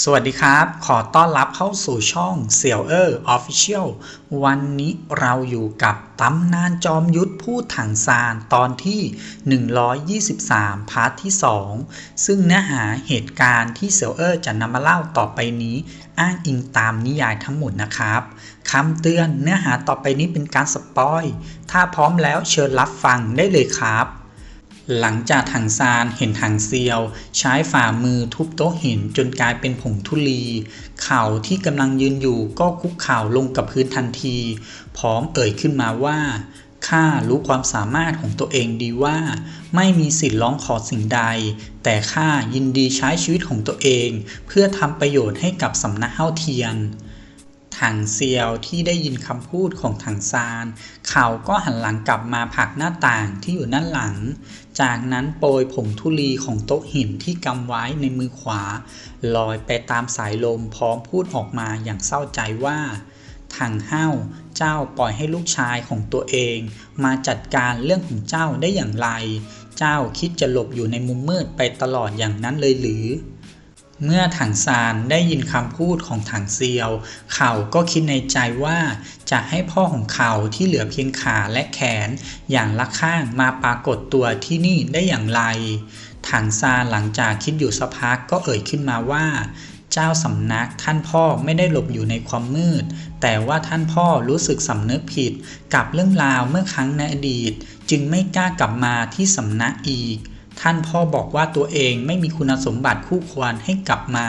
สวัสดีครับ ขอต้อนรับเข้าสู่ช่องเสี่ยวเออร์ออฟฟิเชียลวันนี้เราอยู่กับตำนานจอมยุทธพูดถังซานตอนที่ 123 พาร์ทที่ 2 ซึ่งเนื้อหาเหตุการณ์ที่เสี่ยวเออร์จะนำมาเล่าต่อไปนี้ อ้างอิงตามนิยายทั้งหมดนะครับคำเตือนเนื้อหาต่อไปนี้เป็นการสปอย ถ้าพร้อมแล้วเชิญรับฟังได้เลยครับ หลังจากถังซานเห็นถังเซียว ใช้ฝ่ามือทุบโต๊ะหินจนกลายเป็นผงธุลี เข่าที่กำลังยืนอยู่ก็คุกเข่าลงกับพื้นทันที พร้อมเอ่ยขึ้นมาว่าข้ารู้ความสามารถของตัวเองดีว่า ไม่มีสิทธิ์ร้องขอสิ่งใด แต่ข้ายินดีใช้ชีวิตของตัวเอง เพื่อทำประโยชน์ให้กับสำนักเฮ้าเทียน ถังเซียวที่ได้ยินคำพูดของถังซาน เขาก็หันหลังกลับมาผลักหน้าต่างที่อยู่ด้านหลัง จากนั้นโปรยผงธุลีของโต๊ะหินที่กำไว้ในมือขวา ลอยไปตามสายลมพร้อมพูดออกมาอย่างเศร้าใจว่าถังเฮ้าเจ้าปล่อยให้ลูกชายของตัวเอง มาจัดการเรื่องของเจ้าได้อย่างไร เจ้าคิดจะหลบอยู่ในมุมมืดไปตลอดอย่างนั้นเลยหรือ เมื่อถังซานได้ยินคำพูดของถังเซียว เขาก็คิดในใจว่าจะให้พ่อของเขาที่เหลือเพียงขาและแขนอย่างละข้างมาปรากฏตัวที่นี่ได้อย่างไร ถังซานหลังจากคิดอยู่สักพักก็เอ่ยขึ้นมาว่าเจ้าสำนักท่านพ่อไม่ได้หลบอยู่ในความมืด แต่ว่าท่านพ่อรู้สึกสำนึกผิดกับเรื่องราวเมื่อครั้งในอดีต จึงไม่กล้ากลับมาที่สำนักอีก ท่านพ่อบอกว่าตัวเองไม่มีคุณสมบัติคู่ควรให้กลับมา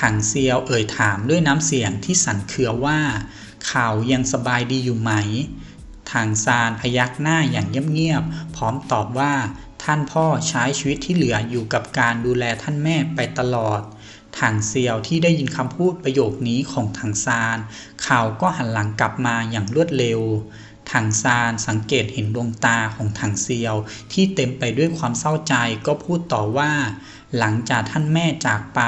ถังเซียวเอ่ยถามด้วยน้ำเสียงที่สั่นเครือว่า เขายังสบายดีอยู่ไหมถังซานพยักหน้าอย่างเงียบๆ พร้อมตอบว่า ท่านพ่อใช้ชีวิตที่เหลืออยู่กับการดูแลท่านแม่ไปตลอดถังเซียวที่ได้ยินคำพูดประโยคนี้ของถังซาน เขาก็หันหลังกลับมาอย่างรวดเร็ว ถังซานสังเกตเห็นดวงตาของถังเซียว ที่เต็มไปด้วยความเศร้าใจก็พูดต่อว่า หลังจากท่านแม่จากไป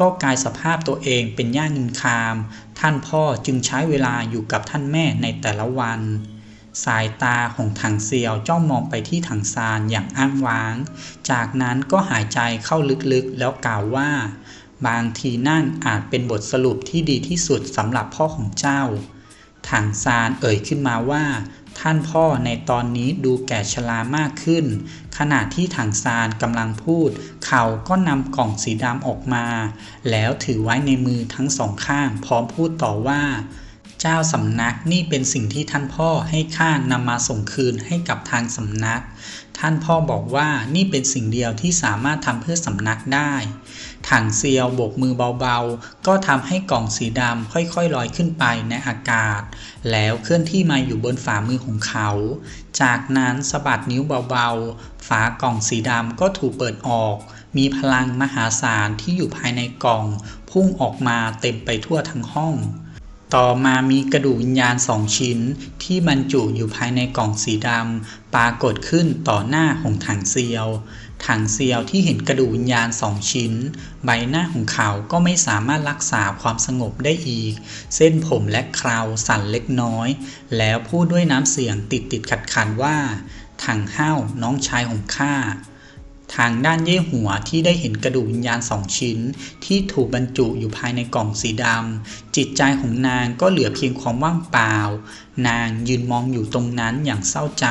ก็กลายสภาพตัวเองเป็นย่างินคาม ท่านพ่อจึงใช้เวลาอยู่กับท่านแม่ในแต่ละวัน สายตาของถังเซียวจ้องมองไปที่ถังซานอย่างอ้างว้าง จากนั้นก็หายใจเข้าลึกๆแล้วกล่าวว่า บางทีนั่นอาจเป็นบทสรุปที่ดีที่สุดสำหรับพ่อของเจ้า ถังซานเอ่ยขึ้นมาว่า ท่านพ่อในตอนนี้ดูแก่ชรามากขึ้น ขณะที่ถังซานกำลังพูด เขาก็นำกล่องสีดำออกมา แล้วถือไว้ในมือทั้งสองข้างพร้อมพูดต่อว่า จ้าสำนักนี่เป็นสิ่งที่ท่านพ่อให้ข้านำมาส่งคืนให้กับทางสำนัก ท่านพ่อบอกว่านี่เป็นสิ่งเดียวที่สามารถทำเพื่อสำนักได้ ถังเซียวโบกมือเบาๆ ก็ทำให้กล่องสีดำค่อยๆลอยขึ้นไปในอากาศ แล้วเคลื่อนที่มาอยู่บนฝ่ามือของเขา จากนั้นสะบัดนิ้วเบาๆ ฝากล่องสีดำก็ถูกเปิดออก มีพลังมหาศาลที่อยู่ภายในกล่อง พุ่งออกมาเต็มไปทั่วทั้งห้อง ต่อมามีกระดูกวิญญาณสองชิ้น ที่บรรจุอยู่ภายในกล่องสีดำปรากฏขึ้นต่อหน้าของถังเซียว ถังเซียวที่เห็นกระดูกวิญญาณสองชิ้น ใบหน้าของเขาก็ไม่สามารถรักษาความสงบได้อีก เส้นผมและคราวสั่นเล็กน้อย แล้วพูดด้วยน้ำเสียงติดติดขัดขันว่า ถังห้าวน้องชายของข้า ทางด้านเย่หัวที่ได้เห็นกระดูกวิญญาณสองชิ้น ที่ถูกบรรจุอยู่ภายในกล่องสีดำจิตใจของนางก็เหลือเพียงความว่างเปล่า นางยืนมองอยู่ตรงนั้นอย่างเศร้าใจ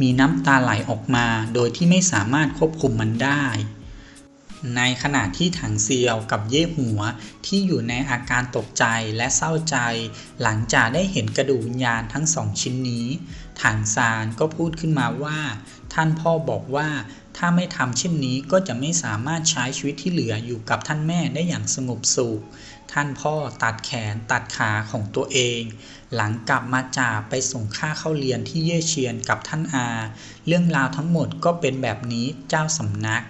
มีน้ำตาไหลออกมาโดยที่ไม่สามารถควบคุมมันได้ ในขณะที่ถังเซียวกับเย่หัวที่อยู่ในอาการตกใจและเศร้าใจ หลังจากได้เห็นกระดูกวิญญาณทั้งสองชิ้นนี้ ถังซานก็พูดขึ้นมาว่า ท่านพ่อบอกว่า ถ้าไม่ทำเช่นนี้ก็จะไม่สามารถใช้ชีวิตที่เหลืออยู่กับท่านแม่ได้อย่างสงบสุข ท่านพ่อตัดแขนตัดขาของตัวเอง หลังกลับมาจากไปส่งค่าเข้าเรียนที่เย่เชียนกับท่านอา เรื่องราวทั้งหมดก็เป็นแบบนี้เจ้าสำนัก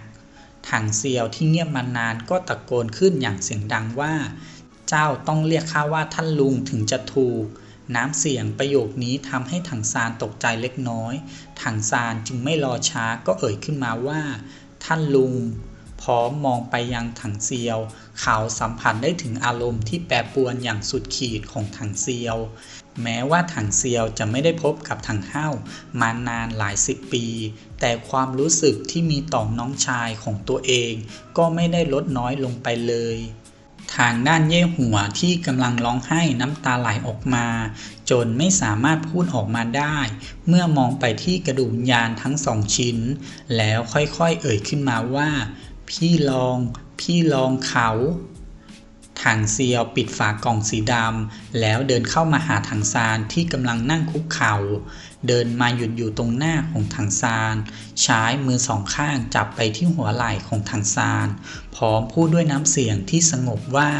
ถังเซียวที่เงียบมานานก็ตะโกนขึ้นอย่างเสียงดังว่า เจ้าต้องเรียกข้าว่าท่านลุงถึงจะถูก น้ำเสียงประโยคนี้ทำให้ถังซานตกใจเล็กน้อย ถังซานจึงไม่รอช้าก็เอ่ยขึ้นมาว่า ท่านลุง พร้อมมองไปยังถังเซียว เขาสัมผัสได้ถึงอารมณ์ที่แปรปรวนอย่างสุดขีดของถังเซียว แม้ว่าถังเซียวจะไม่ได้พบกับถังเฮ้ามานานหลายสิบปี แต่ความรู้สึกที่มีต่อน้องชายของตัวเอง ก็ไม่ได้ลดน้อยลงไปเลย ทางด้านเย่หัวที่กำลังร้องไห้น้ำตาไหลออกมา จนไม่สามารถพูดออกมาได้ เมื่อมองไปที่กระดูกยานทั้งสองชิ้น แล้วค่อยๆเอ่ยขึ้นมาว่า พี่ลอง พี่ลองเขา ถังเซียวปิดฝากล่องสีดำแล้วเดินเข้ามาหาถังซานที่กำลังนั่งคุกเข่า เดินมาหยุดอยู่ตรงหน้าของถังซาน ใช้มือสองข้างจับไปที่หัวไหล่ของถังซาน พร้อมพูดด้วยน้ำเสียงที่สงบว่า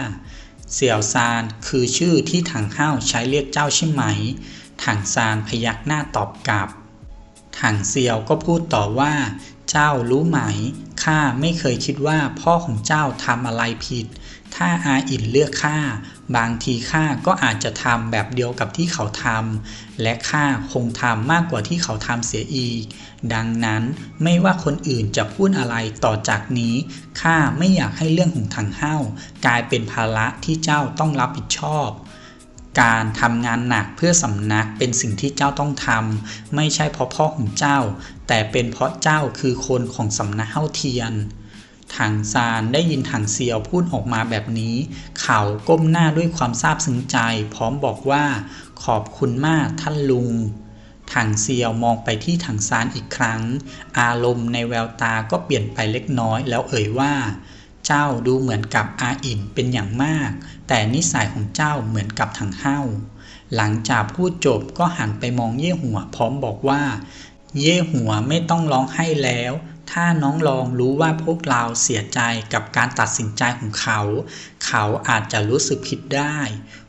เสี่ยวซานคือชื่อที่ถังห้าวใช้เรียกเจ้าใช่ไหม ถังซานพยักหน้าตอบกลับ ถังเซียวก็พูดต่อว่า เจ้ารู้ไหมข้าไม่เคยคิดว่าพ่อของเจ้าทำอะไรผิด ถ้าอาอินเลือกข้าบางทีข้าก็อาจจะทำแบบเดียวกับที่เขาทำและข้าคงทำมากกว่าที่เขาทำเสียอีก ดังนั้นไม่ว่าคนอื่นจะพูดอะไรต่อจากนี้ ข้าไม่อยากให้เรื่องของถังเฮ้ากลายเป็นภาระที่เจ้าต้องรับผิดชอบการทำงานหนักเพื่อสำนักเป็นสิ่งที่เจ้าต้องทำไม่ใช่เพราะพ่อของเจ้า แต่เป็นเพราะเจ้าคือคนของสำนักเฮ้าเทียน ถังซานได้ยินถังเซียวพูดออกมาแบบนี้ เขาก้มหน้าด้วยความซาบซึ้งใจ พร้อมบอกว่า ขอบคุณมากท่านลุง ถังเซียวมองไปที่ถังซานอีกครั้ง อารมณ์ในแววตาก็เปลี่ยนไปเล็กน้อยแล้วเอ่ยว่า เจ้าดูเหมือนกับอาอินเป็นอย่างมาก แต่นิสัยของเจ้าเหมือนกับถังเฮ้าหลังจากพูดจบก็หันไปมองเย่หัวพร้อมบอกว่า เย่หัวไม่ต้องร้องไห้แล้ว ถ้าน้องลองรู้ว่าพวกเราเสียใจกับการตัดสินใจของเขา เขาอาจจะรู้สึกผิดได้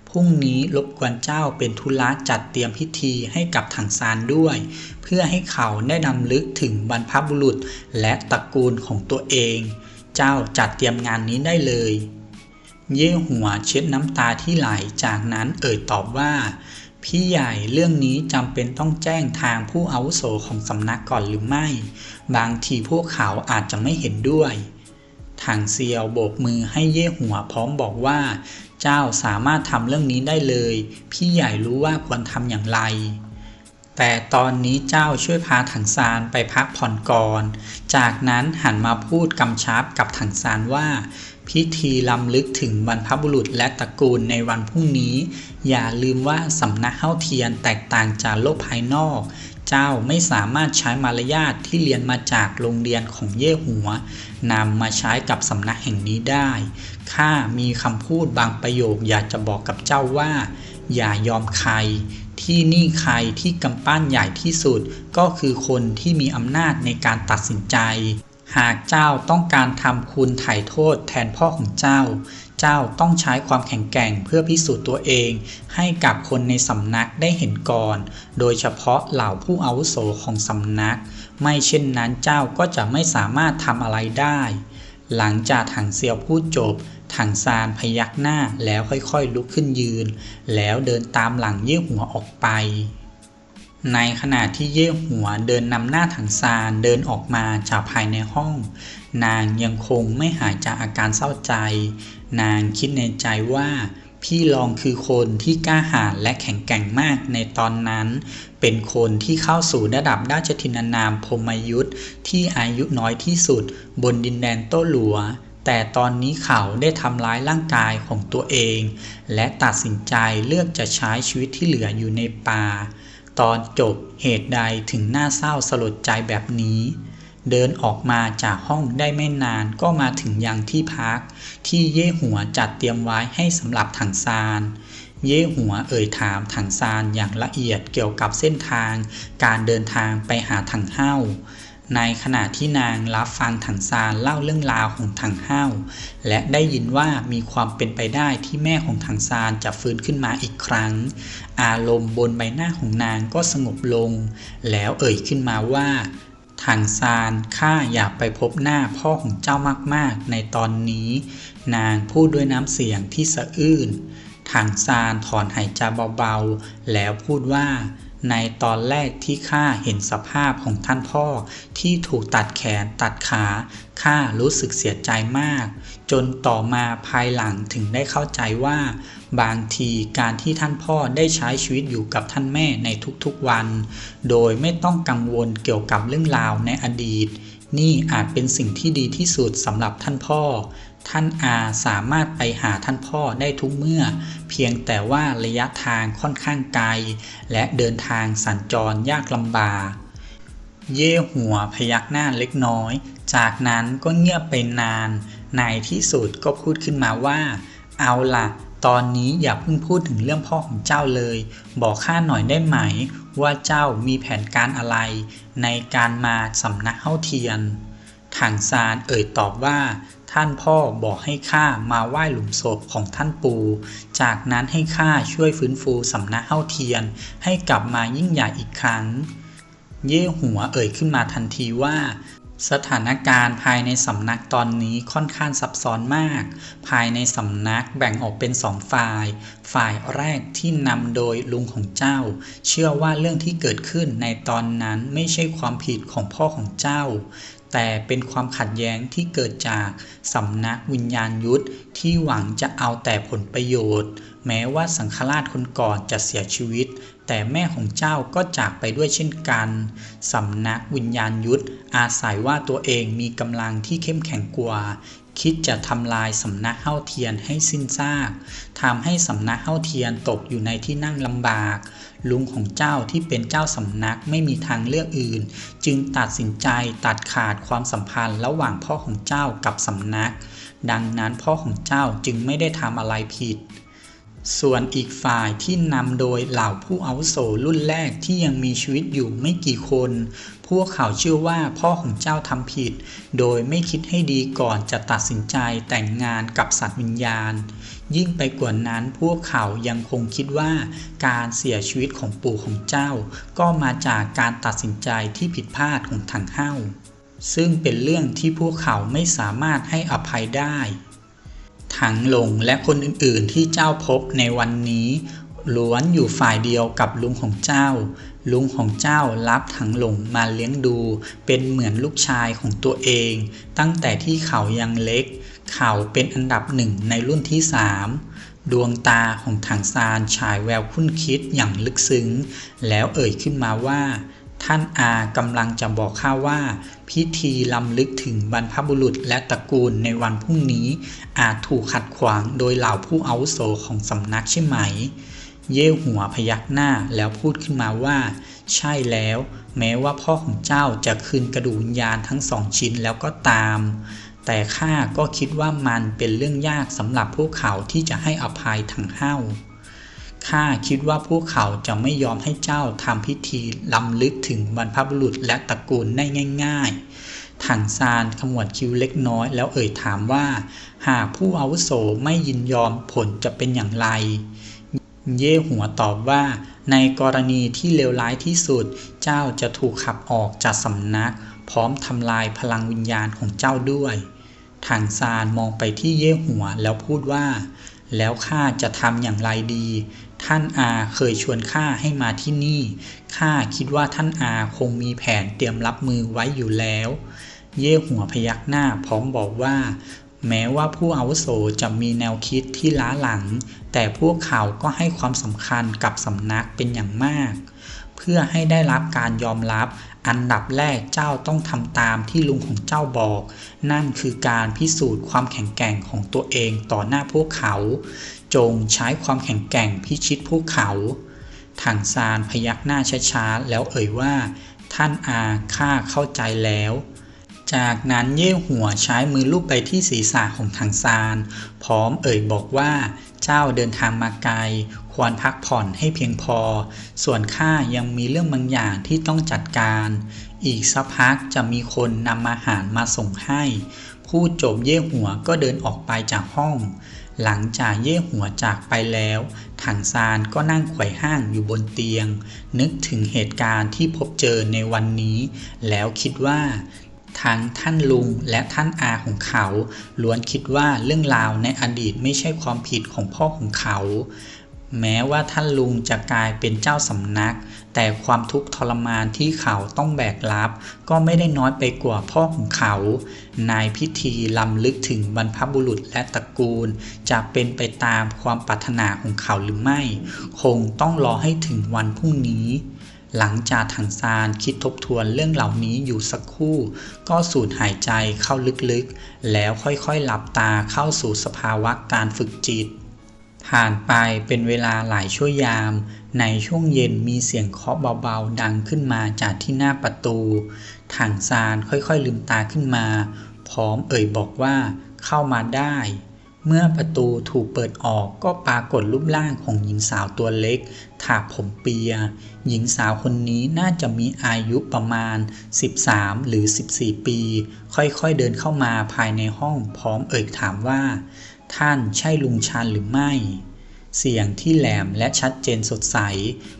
พรุ่งนี้รบกวนเจ้าเป็นธุระจัดเตรียมพิธีให้กับถังซานด้วย เพื่อให้เขาได้นำลึกถึงบรรพบุรุษและตระกูลของตัวเอง เจ้าจัดเตรียมงานนี้ได้เลย เย่หัวเช็ดน้ำตาที่ไหลจากนั้นเอ่ยตอบว่า พี่ใหญ่เรื่องนี้จำเป็นต้องแจ้งทางผู้อาวุโสของสำนักก่อนหรือไม่ บางทีพวกเขาอาจจะไม่เห็นด้วย ทางเซียวโบกมือให้เย่หัวพร้อมบอกว่า เจ้าสามารถทำเรื่องนี้ได้เลย พี่ใหญ่รู้ว่าควรทำอย่างไร แต่ตอนนี้เจ้าช่วยพาถังซานไปพักผ่อนก่อน จากนั้นหันมาพูดกำชับกับถังซานว่า พิธีล้ำลึกถึงบรรพบุรุษและตระกูลในวันพรุ่งนี้ อย่าลืมว่าสำนักเฮ้าเทียนแตกต่างจากโลกภายนอก เจ้าไม่สามารถใช้มารยาทที่เรียนมาจากโรงเรียนของเย่หัวนำมาใช้กับสำนักแห่งนี้ได้ ข้ามีคำพูดบางประโยคอยากจะบอกกับเจ้าว่า อย่ายอมใคร ที่นี่ใครที่กำปั้นใหญ่ที่สุดก็คือคนที่มีอำนาจในการตัดสินใจ หากเจ้าต้องการทำคุณไถ่โทษแทนพ่อของเจ้า เจ้าต้องใช้ความแข็งแกร่งเพื่อพิสูจน์ตัวเอง ให้กับคนในสำนักได้เห็นก่อน โดยเฉพาะเหล่าผู้อาวุโสของสำนัก ไม่เช่นนั้นเจ้าก็จะไม่สามารถทำอะไรได้ หลังจากถังเซียวพูดจบ ถังซานพยักหน้าแล้วค่อยๆลุกขึ้นยืน แล้วเดินตามหลังเย่หัวออกไป ในขณะที่เย่หัวเดินนำหน้าถังซานเดินออกมาจากภายในห้อง นางยังคงไม่หายจากอาการเศร้าใจ นางคิดในใจว่าพี่รองคือคนที่กล้าหาญและแข็งแกร่งมากในตอนนั้น เป็นคนที่เข้าสู่ระดับราชทินานามพมยุทธที่อายุน้อยที่สุด บนดินแดนโต้หลัว แต่ตอนนี้เขาได้ทำร้ายร่างกายของตัวเอง และตัดสินใจเลือกจะใช้ชีวิตที่เหลืออยู่ในป่า ตอนจบเหตุใดถึงน่าเศร้าสลดใจแบบนี้ เดินออกมาจากห้องได้ไม่นานก็มาถึงยังที่พัก ที่เย่หัวจัดเตรียมไว้ให้สำหรับถังซานเย่หัวเอ่ยถามถังซานอย่างละเอียดเกี่ยวกับเส้นทาง การเดินทางไปหาถังเฮ้า ในขณะที่นางรับฟังถังซานเล่าเรื่องราวของถังเฮ้าและได้ยินว่ามีความเป็นไปได้ที่แม่ของถังซานจะฟื้นขึ้นมาอีกครั้ง อารมณ์บนใบหน้าของนางก็สงบลง แล้วเอ่ยขึ้นมาว่าถังซานข้าอยากไปพบหน้าพ่อของเจ้ามากๆ ในตอนนี้ นางพูดด้วยน้ำเสียงที่สะอื้นถังซานถอนหายใจเบาๆ แล้วพูดว่า ในตอนแรกที่ข้าเห็นสภาพของท่านพ่อที่ถูกตัดแขนตัดขาข้ารู้สึกเสียใจมาก จนต่อมาภายหลังถึงได้เข้าใจว่า บางทีการที่ท่านพ่อได้ใช้ชีวิตอยู่กับท่านแม่ในทุกๆวัน โดยไม่ต้องกังวลเกี่ยวกับเรื่องราวในอดีต นี่อาจเป็นสิ่งที่ดีที่สุดสำหรับท่านพ่อ ท่านอาสามารถไปหาท่านพ่อได้ทุกเมื่อ เพียงแต่ว่าระยะทางค่อนข้างไกล และเดินทางสัญจรยากลำบาก เย่หัวพยักหน้าเล็กน้อย จากนั้นก็เงียบไปนาน ในที่สุดก็พูดขึ้นมาว่า เอาล่ะตอนนี้อย่าเพิ่งพูดถึงเรื่องพ่อของเจ้าเลย บอกข้าหน่อยได้ไหม ว่าเจ้ามีแผนการอะไร ในการมาสำนักเฮ้าเทียนถังซานเอ่ยตอบว่า ท่านพ่อบอกให้ข้ามาไหว้หลุมศพของท่านปู่ จากนั้นให้ข้าช่วยฟื้นฟูสำนักเฮ้าเทียน ให้กลับมายิ่งใหญ่อีกครั้ง เย่หัวเอ่ยขึ้นมาทันทีว่า สถานการณ์ภายในสำนักตอนนี้ค่อนข้างซับซ้อนมาก ภายในสำนักแบ่งออกเป็นสองฝ่าย ฝ่ายแรกที่นำโดยลุงของเจ้า เชื่อว่าเรื่องที่เกิดขึ้นในตอนนั้นไม่ใช่ความผิดของพ่อของเจ้า แต่เป็นความขัดแย้งที่เกิดจากสำนักวิญญาณยุทธที่หวังจะเอาแต่ผลประโยชน์ แม้ว่าสังฆราชคนก่อนจะเสียชีวิต แต่แม่ของเจ้าก็จากไปด้วยเช่นกันสำนักวิญญาณยุทธอาศัยว่าตัวเองมีกำลังที่เข้มแข็งกว่า คิดจะทำลายสำนักเฮ้าเทียนให้สิ้นซากทำให้สำนักเฮ้าเทียนตกอยู่ในที่นั่งลำบาก ลุงของเจ้าที่เป็นเจ้าสำนักไม่มีทางเลือกอื่น จึงตัดสินใจตัดขาดความสัมพันธ์ระหว่างพ่อของเจ้ากับสำนัก ดังนั้นพ่อของเจ้าจึงไม่ได้ทำอะไรผิด ส่วนอีกฝ่ายที่นำโดยเหล่าผู้อาวุโสรุ่นแรกที่ยังมีชีวิตอยู่ไม่กี่คน พวกเขาเชื่อว่าพ่อของเจ้าทำผิด โดยไม่คิดให้ดีก่อนจะตัดสินใจแต่งงานกับสัตว์วิญญาณ ยิ่งไปกว่านั้นพวกเขายังคงคิดว่าการเสียชีวิตของปู่ของเจ้า ก็มาจากการตัดสินใจที่ผิดพลาดของถังเฮ้าซึ่งเป็นเรื่องที่พวกเขาไม่สามารถให้อภัยได้ ถังหลงและคนอื่นๆที่เจ้าพบในวันนี้ล้วนอยู่ฝ่ายเดียวกับลุงของเจ้า ลุงของเจ้ารับถังหลงมาเลี้ยงดู เป็นเหมือนลูกชายของตัวเอง ตั้งแต่ที่เขายังเล็ก เขาเป็นอันดับหนึ่งในรุ่นที่สามดวงตาของถังซานฉายแววคุ้นคิดอย่างลึกซึ้ง แล้วเอ่ยขึ้นมาว่า ท่านอากำลังจะบอกข้าว่า พิธีลำลึกถึงบรรพบุรุษและตระกูลในวันพรุ่งนี้ อาจถูกขัดขวางโดยเหล่าผู้อาวุโสของสำนักใช่ไหม เย่หัวพยักหน้าแล้วพูดขึ้นมาว่า ใช่แล้ว แม้ว่าพ่อของเจ้าจะคืนกระดูกวิญญาณทั้งสองชิ้นแล้วก็ตาม แต่ข้าก็คิดว่ามันเป็นเรื่องยากสำหรับพวกเขาที่จะให้อภัยถังเฮ้า ข้าคิดว่าพวกเขาจะไม่ยอมให้เจ้าทำพิธีลำลึกถึงบรรพบุรุษและตระกูลได้ง่าย ๆ ถังซานขมวดคิ้วเล็กน้อยแล้วเอ่ยถามว่า หากผู้อาวุโสไม่ยินยอมผลจะเป็นอย่างไร เย่หัวตอบว่า ในกรณีที่เลวร้ายที่สุด เจ้าจะถูกขับออกจากสำนัก พร้อมทำลายพลังวิญญาณของเจ้าด้วยถังซานมองไปที่เย่หัวแล้วพูดว่า แล้วข้าจะทำอย่างไรดี ท่านอาเคยชวนข้าให้มาที่นี่ข้าคิดว่าท่านอาคงมีแผนเตรียมรับมือไว้อยู่แล้ว เย่หัวพยักหน้าพร้อมบอกว่า แม้ว่าผู้อาวุโสจะมีแนวคิดที่ล้าหลัง แต่พวกเขาก็ให้ความสำคัญกับสำนักเป็นอย่างมาก เพื่อให้ได้รับการยอมรับอันดับแรกเจ้าต้องทำตามที่ลุงของเจ้าบอก นั่นคือการพิสูจน์ความแข็งแกร่งของตัวเองต่อหน้าพวกเขา จงใช้ความแข็งแกร่งพิชิตพวกเขาถังซานพยักหน้าช้าๆ แล้วเอ่ยว่า ท่านอาข้าเข้าใจแล้ว จากนั้นเย่หัวใช้มือลูบไปที่ศีรษะของถังซาน พร้อมเอ่ยบอกว่าเจ้าเดินทางมาไกล ควรพักผ่อนให้เพียงพอ ส่วนข้ายังมีเรื่องบางอย่างที่ต้องจัดการ อีกสักพักจะมีคนนำอาหารมาส่งให้ พูดจบเย่หัวก็เดินออกไปจากห้อง หลังจากเย่หัวจากไปแล้ว ถังซานก็นั่งไขว่ห้างอยู่บนเตียง นึกถึงเหตุการณ์ที่พบเจอในวันนี้ แล้วคิดว่าทั้งท่านลุงและท่านอาของเขา ล้วนคิดว่าเรื่องราวในอดีตไม่ใช่ความผิดของพ่อของเขา แม้ว่าท่านลุงจะกลายเป็นเจ้าสำนัก แต่ความทุกข์ทรมานที่เขาต้องแบกรับ ก็ไม่ได้น้อยไปกว่าพ่อของเขาในพิธีลำลึกถึงบรรพบุรุษและตระกูล จะเป็นไปตามความปรารถนาของเขาหรือไม่ คงต้องรอให้ถึงวันพรุ่งนี้หลังจากถังซานคิดทบทวนเรื่องเหล่านี้อยู่สักครู่ ก็สูดหายใจเข้าลึกๆ แล้วค่อยๆ หลับตาเข้าสู่สภาวะการฝึกจิต ผ่านไปเป็นเวลาหลายชั่วยาม ในช่วงเย็นมีเสียงเคาะเบาๆ ดังขึ้นมาจากที่หน้าประตูถังซานค่อยๆลืมตาขึ้นมา พร้อมเอ่ยบอกว่าเข้ามาได้ เมื่อประตูถูกเปิดออกก็ปรากฏรูปร่างของหญิงสาวตัวเล็ก ถากผมเปีย หญิงสาวคนนี้น่าจะมีอายุประมาณ 13 หรือ 14 ปี ค่อยๆเดินเข้ามาภายในห้องพร้อมเอ่ยถามว่า ท่านใช่ลุงชันหรือไม่ เสียงที่แหลมและชัดเจนสดใส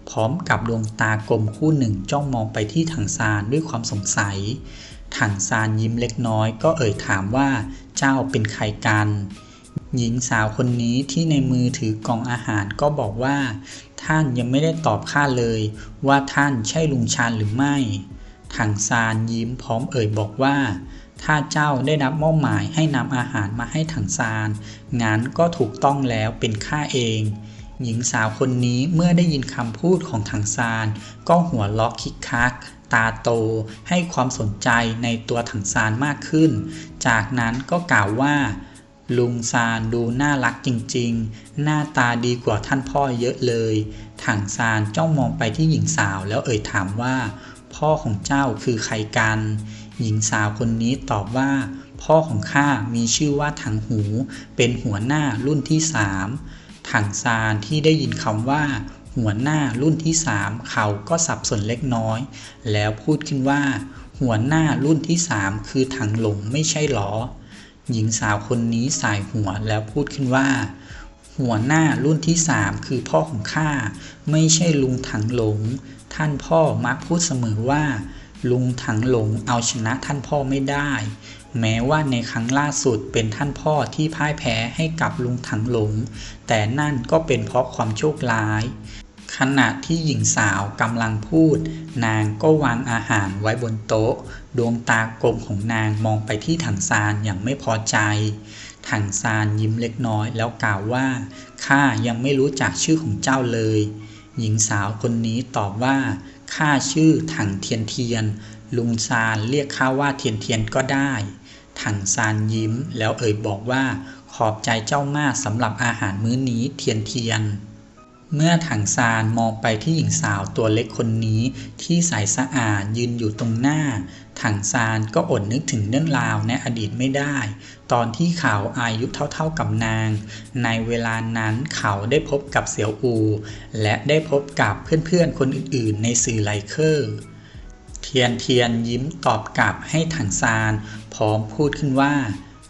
พร้อมกับดวงตากลมคู่หนึ่งจ้องมองไปที่ถังซานด้วยความสงสัย ถังซานยิ้มเล็กน้อยก็เอ่ยถามว่าเจ้าเป็นใครกัน หญิงสาวคนนี้ที่ในมือถือกล่องอาหารก็บอกว่า ท่านยังไม่ได้ตอบข้าเลย ว่าท่านใช่ลุงชานหรือไม่ ถังซานยิ้มพร้อมเอ่ยบอกว่า ถ้าเจ้าได้รับมอบหมายให้นำอาหารมาให้ถังซานงั้นก็ถูกต้องแล้วเป็นข้าเอง หญิงสาวคนนี้เมื่อได้ยินคำพูดของถังซานก็หัวเราะคิกคัก ตาโตให้ความสนใจในตัวถังซานมากขึ้น จากนั้นก็กล่าวว่า ลุงซานดูน่ารักจริงๆ หน้าตาดีกว่าท่านพ่อเยอะเลย ถังซานจ้องมองไปที่หญิงสาวแล้วเอ่ยถามว่า พ่อของเจ้าคือใครกัน หญิงสาวคนนี้ตอบว่า พ่อของข้ามีชื่อว่าถังหู เป็นหัวหน้ารุ่นที่สามถังซานที่ได้ยินคำว่า หัวหน้ารุ่นที่สามเขาก็สับสนเล็กน้อย แล้วพูดขึ้นว่า หัวหน้ารุ่นที่สามคือถังหลงไม่ใช่หรอ หญิงสาวคนนี้สายหัวแล้วพูดขึ้นว่าหัวหน้ารุ่นที่สามคือพ่อของข้าไม่ใช่ลุงถังหลง ท่านพ่อมักพูดเสมอว่า ลุงถังหลงเอาชนะท่านพ่อไม่ได้ แม้ว่าในครั้งล่าสุดเป็นท่านพ่อที่พ่ายแพ้ให้กับลุงถังหลง แต่นั่นก็เป็นเพราะความโชคร้าย ขณะที่หญิงสาวกำลังพูด นางก็วางอาหารไว้บนโต๊ะ ดวงตากลมของนางมองไปที่ถังซานอย่างไม่พอใจ ถังซานยิ้มเล็กน้อยแล้วกล่าวว่าข้ายังไม่รู้จักชื่อของเจ้าเลย หญิงสาวคนนี้ตอบว่า ข้าชื่อถังเทียนเทียน ลุงซานเรียกข้าว่าเทียนเทียนก็ได้ ถังซานยิ้ม แล้วเอ่ยบอกว่า ขอบใจเจ้ามากสำหรับอาหารมื้อนี้เทียนเทียน เมื่อถังซานมองไปที่หญิงสาวตัวเล็กคนนี้ที่ใสสะอาดยืนอยู่ตรงหน้า ถังซานก็อดนึกถึงเรื่องราวในอดีตไม่ได้ ตอนที่เขาอายุเท่าๆกับนาง ในเวลานั้นเขาได้พบกับเสี่ยวอู และได้พบกับเพื่อนๆคนอื่นๆ ในสื่อไลเคอร์ เทียนเทียนยิ้มตอบกลับให้ถังซานพร้อมพูดขึ้นว่า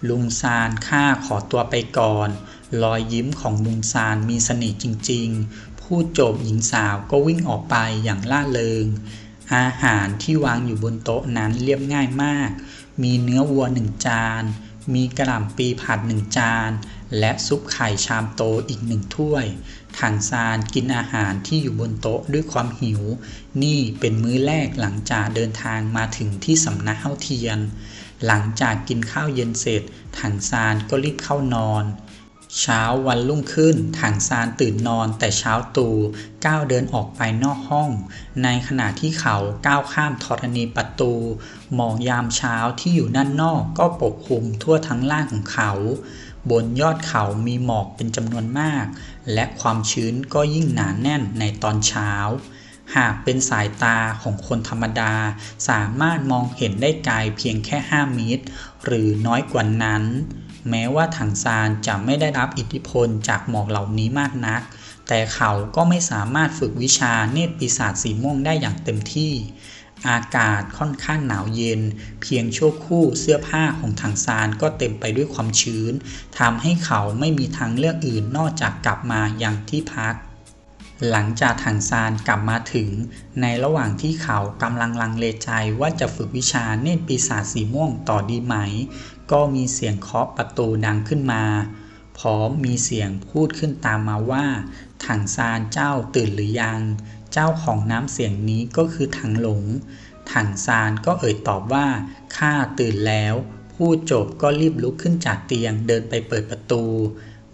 ลุงซานข้าขอตัวไปก่อน รอยยิ้มของลุงซานมีเสน่ห์จริงๆ พูดจบหญิงสาวก็วิ่งออกไปอย่างล่าเริง อาหารที่วางอยู่บนโต๊ะนั้นเรียบง่ายมาก มีเนื้อวัวหนึ่งจาน มีกระหล่ำปีผัดหนึ่งจาน และซุปไข่ชามโตอีกหนึ่งถ้วยถังซานกินอาหารที่อยู่บนโต๊ะด้วยความหิว นี่เป็นมื้อแรกหลังจากเดินทางมาถึงที่สำนักเฮาเทียน หลังจากกินข้าวเย็นเสร็จถังซานก็รีบเข้านอน เช้าวันรุ่งขึ้นถังซานตื่นนอนแต่เช้าตู่ก้าวเดินออกไปนอกห้อง ในขณะที่เขาก้าวข้ามธรณีประตู หมอกยามเช้าที่อยู่ด้านนอกก็ปกคลุมทั่วทั้งล่างของเขา บนยอดเขามีหมอกเป็นจำนวนมาก และความชื้นก็ยิ่งหนาแน่นในตอนเช้า หากเป็นสายตาของคนธรรมดา สามารถมองเห็นได้ไกลเพียงแค่ 5 เมตร หรือน้อยกว่านั้น แม้ว่าถังซานจะไม่ได้รับอิทธิพลจากหมอกเหล่านี้มากนัก แต่เขาก็ไม่สามารถฝึกวิชาเนตรปีศาจสีม่วงได้อย่างเต็มที่ อากาศค่อนข้างหนาวเย็น เพียงชั่วครู่เสื้อผ้าของถังซานก็เต็มไปด้วยความชื้นทำให้เขาไม่มีทางเลือกอื่นนอกจากกลับมายังที่พักหลังจากถังซานกลับมาถึง ในระหว่างที่เขากำลังลังเลใจว่าจะฝึกวิชาเนตรปีศาจสีม่วงต่อดีไหม ก็มีเสียงเคาะประตูดังขึ้นมา พร้อมมีเสียงพูดขึ้นตามมาว่า ถังซานเจ้าตื่นหรือยัง เจ้าของน้ำเสียงนี้ก็คือถังหลง ถังซานก็เอ่ยตอบว่าข้าตื่นแล้ว พูดจบก็รีบลุกขึ้นจากเตียงเดินไปเปิดประตู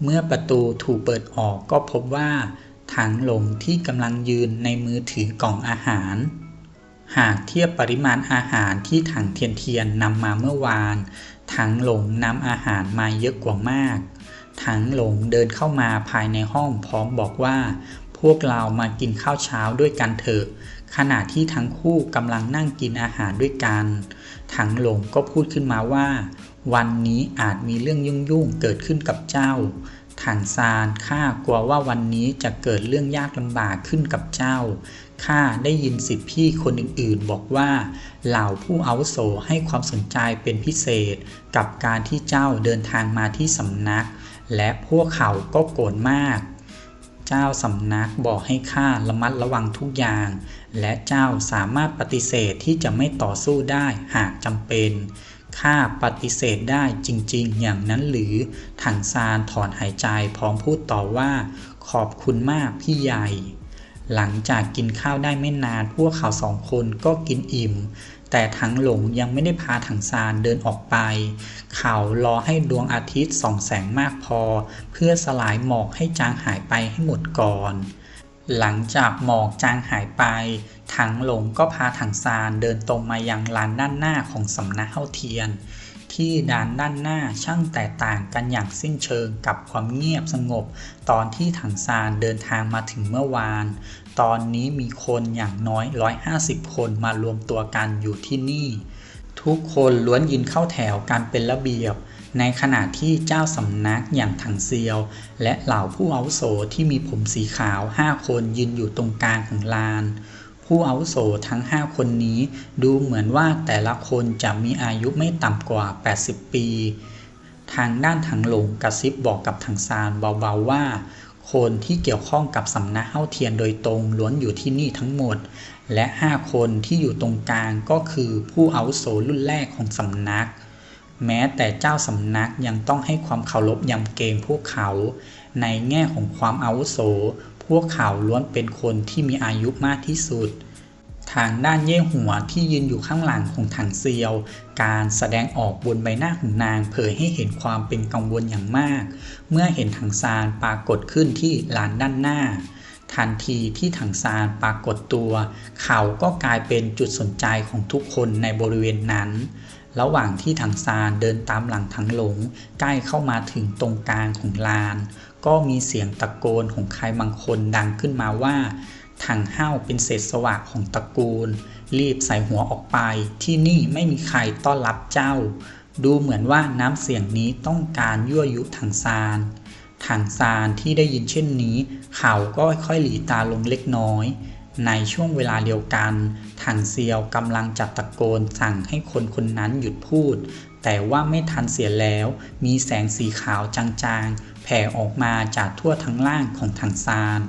เมื่อประตูถูกเปิดออกก็พบว่า ถังหลงที่กำลังยืนในมือถือกล่องอาหารหากเทียบปริมาณอาหารที่ถังเทียนเทียนนำมาเมื่อวาน ถังหลงนำอาหารมาเยอะกว่ามาก ถังหลงเดินเข้ามาภายในห้องพร้อมบอกว่า พวกเรามากินข้าวเช้าด้วยกันเถอะ ขณะที่ทั้งคู่กำลังนั่งกินอาหารด้วยกัน ถังหลงก็พูดขึ้นมาว่า วันนี้อาจมีเรื่องยุ่งๆเกิดขึ้นกับเจ้า ถังซานข้ากลัวว่าวันนี้จะเกิดเรื่องยากลำบากขึ้นกับเจ้า ข้าได้ยินสิทธิพี่คนอื่นๆ บอกว่า เหล่าผู้อาวุโสให้ความสนใจเป็นพิเศษ กับการที่เจ้าเดินทางมาที่สำนัก และพวกเขาก็โกรธมาก เจ้าสำนักบอกให้ข้าระมัดระวังทุกอย่าง และเจ้าสามารถปฏิเสธที่จะไม่ต่อสู้ได้หากจำเป็น ข้าปฏิเสธได้จริง ๆ อย่างนั้นหรือถังซานถอนหายใจพร้อมพูดต่อว่า ขอบคุณมากพี่ใหญ่ หลังจากกินข้าวได้ไม่นานพวกเขาสองคนก็กินอิ่ม แต่ถังหลงยังไม่ได้พาถังซานเดินออกไป เขารอให้ดวงอาทิตย์ส่องแสงมากพอ เพื่อสลายหมอกให้จางหายไปให้หมดก่อน หลังจากหมอกจางหายไป ถังหลงก็พาถังซานเดินตรงมายังลานด้านหน้าของสำนักเฮาเทียน ที่ด้านด้านหน้าช่างแตกต่างกันอย่างสิ้นเชิงกับความเงียบสงบ ตอนที่ถังซานเดินทางมาถึงเมื่อวาน ตอนนี้มีคนอย่างน้อย 150 คนมารวมตัวกันอยู่ที่นี่ ทุกคนล้วนยืนเข้าแถวกันเป็นระเบียบ ในขณะที่เจ้าสำนักอย่างถังเซียว และเหล่าผู้อาวุโสที่มีผมสีขาวห้าคนยืนอยู่ตรงกลางของลาน ผู้อาวุโสทั้ง5คนนี้ดูเหมือนว่าแต่ละคนจะมีอายุไม่ต่ำกว่า 80 ปี ทางด้านถังหลงกระซิบบอกกับถังซานเบาๆว่า คนที่เกี่ยวข้องกับสำนักเฮ้าเทียนโดยตรงล้วนอยู่ที่นี่ทั้งหมด และ 5 คนที่อยู่ตรงกลางก็คือผู้อาวุโสรุ่นแรกของสำนัก แม้แต่เจ้าสำนักยังต้องให้ความเคารพยำเกรงพวกเขา ในแง่ของความอาวุโส พวกเขาล้วนเป็นคนที่มีอายุมากที่สุด ทางด้านเย่หัวที่ยืนอยู่ข้างหลังของถังเซียว การแสดงออกบนใบหน้าของนางเผยให้เห็นความเป็นกังวลอย่างมาก เมื่อเห็นถังซานปรากฏขึ้นที่ลานด้านหน้าทันทีที่ถังซานปรากฏตัว เขาก็กลายเป็นจุดสนใจของทุกคนในบริเวณนั้น ระหว่างที่ถังซานเดินตามหลังถังหลง ใกล้เข้ามาถึงตรงกลางของลาน ก็มีเสียงตะโกนของใครบางคนดังขึ้นมาว่าถังห้าวเป็นเศษสวะของตระกูล รีบใส่หัวออกไป ที่นี่ไม่มีใครต้อนรับเจ้า ดูเหมือนว่าน้ำเสียงนี้ต้องการยั่วยุถังซานถังซานที่ได้ยินเช่นนี้ เขาก็ค่อยหลีตาลงเล็กน้อย ในช่วงเวลาเดียวกันถังเซียวกำลังจัดตะโกนสั่งให้คนคนนั้นหยุดพูด แต่ว่าไม่ทันเสียแล้ว มีแสงสีขาวจางๆ แผ่ออกมาจากทั่วทั้งล่างของถังซาน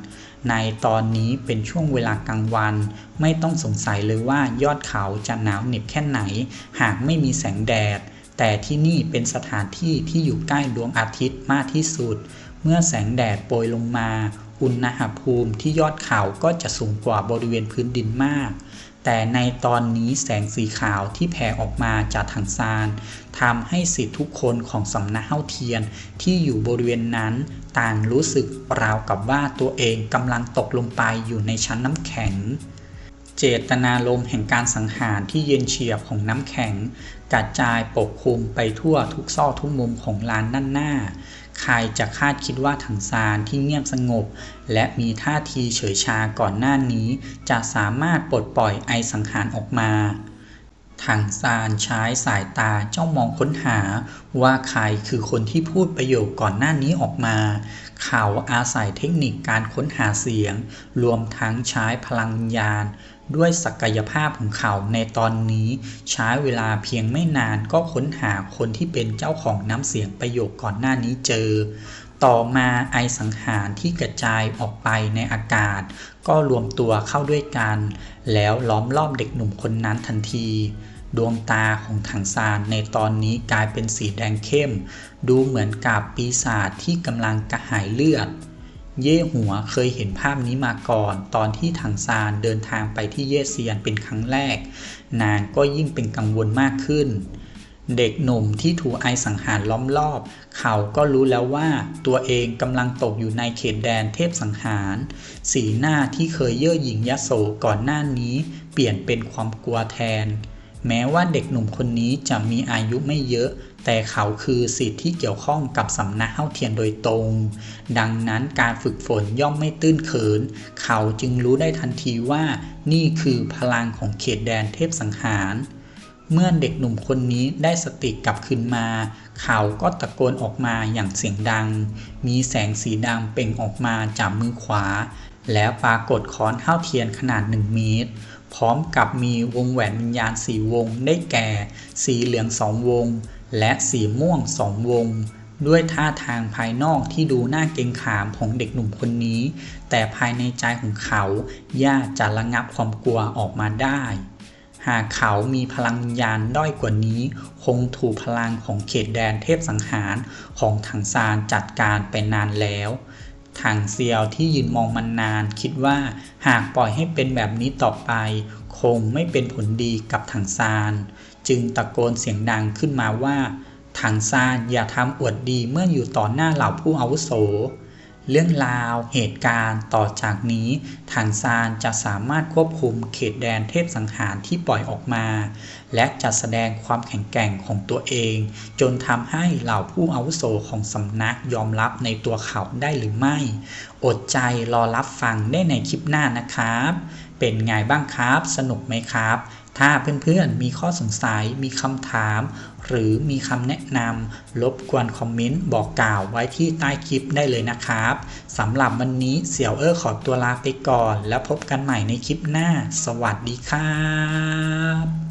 ในตอนนี้เป็นช่วงเวลากลางวัน ไม่ต้องสงสัยเลยว่ายอดเขาจะหนาวเหน็บแค่ไหน หากไม่มีแสงแดด แต่ที่นี่เป็นสถานที่ที่อยู่ใกล้ดวงอาทิตย์มากที่สุด เมื่อแสงแดดโปรยลงมา อุณหภูมิที่ยอดเขาก็จะสูงกว่าบริเวณพื้นดินมาก แต่ในตอนนี้แสงสีขาวที่แผ่ออกมาจากถังซานทำให้สิทธิทุกคนของสำนักเฮ้าเทียนที่อยู่บริเวณนั้น ต่างรู้สึกราวกับว่าตัวเองกำลังตกลงไปอยู่ในชั้นน้ำแข็งเจตนารมแห่งการสังหารที่เย็นเฉียบของน้ำแข็ง กระจายปกคลุมไปทั่วทุกซอกทุกมุมของลานด้านหน้า ใครจะคาดคิดว่าถังซานที่เงียบสงบ และมีท่าทีเฉยชาก่อนหน้านี้ จะสามารถปลดปล่อยไอสังหารออกมาถังซานใช้สายตาจ้องมองค้นหา ว่าใครคือคนที่พูดประโยคก่อนหน้านี้ออกมา เขาอาศัยเทคนิคการค้นหาเสียง รวมทั้งใช้พลังญาณ ด้วยศักยภาพของเขาในตอนนี้ใช้เวลาเพียงไม่นานก็ค้นหาคนที่เป็นเจ้าของน้ำเสียงประโยคก่อนหน้านี้เจอ ต่อมาไอสังหารที่กระจายออกไปในอากาศ ก็รวมตัวเข้าด้วยกัน แล้วล้อมรอบเด็กหนุ่มคนนั้นทันทีดวงตาของถังซานในตอนนี้กลายเป็นสีแดงเข้ม ดูเหมือนกับปีศาจที่กำลังกระหายเลือด เย่หัวเคยเห็นภาพนี้มาก่อน ตอนที่ถังซานเดินทางไปที่เย่เซียนเป็นครั้งแรก นางก็ยิ่งเป็นกังวลมากขึ้น เด็กหนุ่มที่ถูกไอสังหารล้อมรอบ เขาก็รู้แล้วว่าตัวเองกำลังตกอยู่ในเขตแดนเทพสังหาร สีหน้าที่เคยเย่อหยิ่งยโสก่อนหน้านี้ เปลี่ยนเป็นความกลัวแทน แม้ว่าเด็กหนุ่มคนนี้จะมีอายุไม่เยอะ แต่เขาคือสิทธิ์ที่เกี่ยวข้องกับสำนักเฮ้าเทียนโดยตรง ดังนั้นการฝึกฝนย่อมไม่ตื้นเขิน เขาจึงรู้ได้ทันทีว่า นี่คือพลังของเขตแดนเทพสังหารเมื่อเด็กหนุ่มคนนี้ได้สติกลับคืนมา เขาก็ตะโกนออกมาอย่างเสียงดัง มีแสงสีดำเปล่งออกมาจากมือขวา แล้วปรากฏค้อนเท้าเทียนขนาดหนึ่งเมตร พร้อมกับมีวงแหวนวิญญาณสีวงได้แก่ สีเหลืองสองวง และสีม่วงสองวง ด้วยท่าทางภายนอกที่ดูน่าเกรงขามของเด็กหนุ่มคนนี้ แต่ภายในใจของเขายากจะระงับความกลัวออกมาได้ หากเขามีพลังวิญญาณด้อยกว่านี้ คงถูกพลังของเขตแดนเทพสังหารของถังซานจัดการไปนานแล้ว ถังเซียวที่ยืนมองมันนาน คิดว่าหากปล่อยให้เป็นแบบนี้ต่อไป คงไม่เป็นผลดีกับถังซาน จึงตะโกนเสียงดังขึ้นมาว่า ถังซานอย่าทำอวดดีเมื่ออยู่ต่อหน้าเหล่าผู้อาวุโส เรื่องราวเหตุการณ์ต่อจากนี้ถังซานจะสามารถควบคุมเขตแดนเทพสังหารที่ปล่อยออกมา และจะแสดงความแข็งแกร่งของตัวเอง จนทำให้เหล่าผู้อาวุโสของสำนักยอมรับในตัวเขาได้หรือไม่ อดใจรอรับฟังได้ในคลิปหน้านะครับ เป็นไงบ้างครับ สนุกไหมครับ ถ้าเพื่อนๆมีข้อสงสัยมีคำถาม หรือมีคำแนะนำรบกวนคอมเมนต์บอกกล่าวไว้ที่ใต้คลิปได้เลยนะครับสำหรับวันนี้เสี่ยวเออขอตัวลาไปก่อน แล้วพบกันใหม่ในคลิปหน้า สวัสดีครับ